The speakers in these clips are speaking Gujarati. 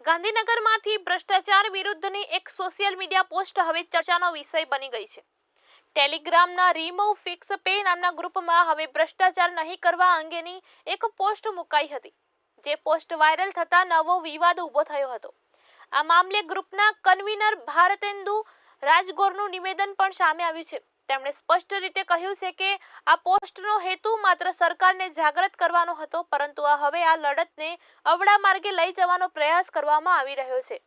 ગાંધીનગરમાંથી ભ્રષ્ટાચાર વિરુદ્ધની એક સોશિયલ મીડિયા પોસ્ટ હવે ચર્ચાનો વિષય બની ગઈ છે. ટેલિગ્રામના રિમૂવ ફિક્સ પે નામના ગ્રુપમાં હવે ભ્રષ્ટાચાર નહીં કરવા અંગેની એક પોસ્ટ મુકાઈ હતી, જે પોસ્ટ વાયરલ થતાં નવો વિવાદ ઊભો થયો હતો. આ મામલે ગ્રુપના કન્વીનર ભારતેન્દુ રાજગોરનું નિવેદન પણ સામે આવ્યું છે. તેમણે સ્પષ્ટ રીતે કહ્યું છે કે આ પોસ્ટનો હેતુ માત્ર સરકારને જાગૃત કરવાનો હતો, પરંતુ આ હવે આ લડતને અવળા માર્ગે લઈ જવાનો પ્રયાસ કરવામાં આવી રહ્યો છે.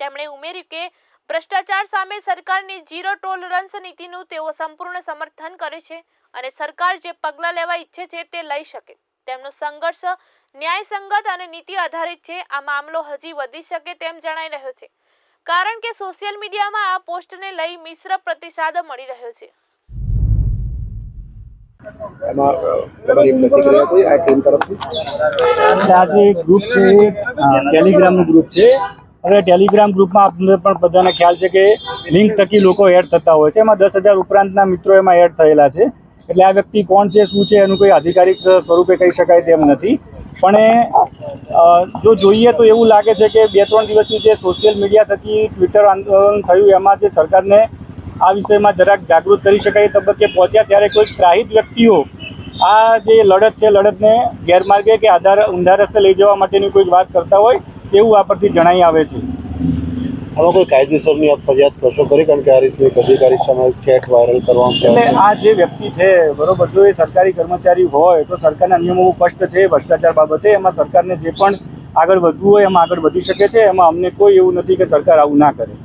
તેમણે ઉમેર્યું કે ભ્રષ્ટાચાર સામે સરકારની ઝીરો ટોલરન્સ નીતિનું તેઓ સંપૂર્ણ સમર્થન કરે છે અને સરકાર જે પગલાં લેવા ઈચ્છે છે તે લઈ શકે. તેમનો સંઘર્ષ ન્યાયસંગત અને નીતિ આધારિત છે. આ મામલો હજી વધી શકે તેમ જણાઈ રહ્યો છે. કારણ કે સોશિયલ મીડિયામાં આ પોસ્ટને લઈ મિશ્ર પ્રતિસાદ મળી રહ્યો છે. આજે આ જે ગ્રુપ છે ટેલિગ્રામનું ગ્રુપ છે હવે ટેલિગ્રામ ગ્રુપમાં આપણને પણ બધાને ખ્યાલ છે કે લિંક થકી લોકો એડ થતા હોય છે. એમાં દસ હજાર ઉપરાંતના મિત્રો એમાં એડ થયેલા છે. એટલે આ વ્યક્તિ કોણ છે શું છે એનું કોઈ આધિકારિક સ્વરૂપે કહી શકાય તેમ નથી. પણ જો જોઈએ તો એવું લાગે છે કે બે ત્રણ દિવસથી જે સોશિયલ મીડિયા થકી ટ્વિટર આંદોલન થયું, એમાં જે સરકારને આ વિષયમાં જરાક જાગૃત કરી શકાય તબક્કે પહોંચ્યા ત્યારે કોઈ ત્રાહિત વ્યક્તિઓ આ જે લડત છે, લડતને ગેરમાર્ગે કે આધાર ઊંધા રસ્તે લઈ જવા માટેની કોઈક વાત કરતા હોય તેવું આ પરથી જણાઈ આવે છે. આમાં કોઈ કાયદેસરની આપ ફરિયાદ કરશો ખરી? કારણ કે આ રીતની અધિકારી સામે ચેટ વાયરલ કરવામાં એટલે આ જે વ્યક્તિ છે બરોબર જો એ સરકારી કર્મચારી હોય તો સરકારના નિયમો સ્પષ્ટ છે ભ્રષ્ટાચાર બાબતે એમાં સરકારને જે પણ આગળ વધવું હોય એમાં આગળ વધી શકે છે એમાં અમને કોઈ એવું નથી કે સરકાર આવું ના કરે.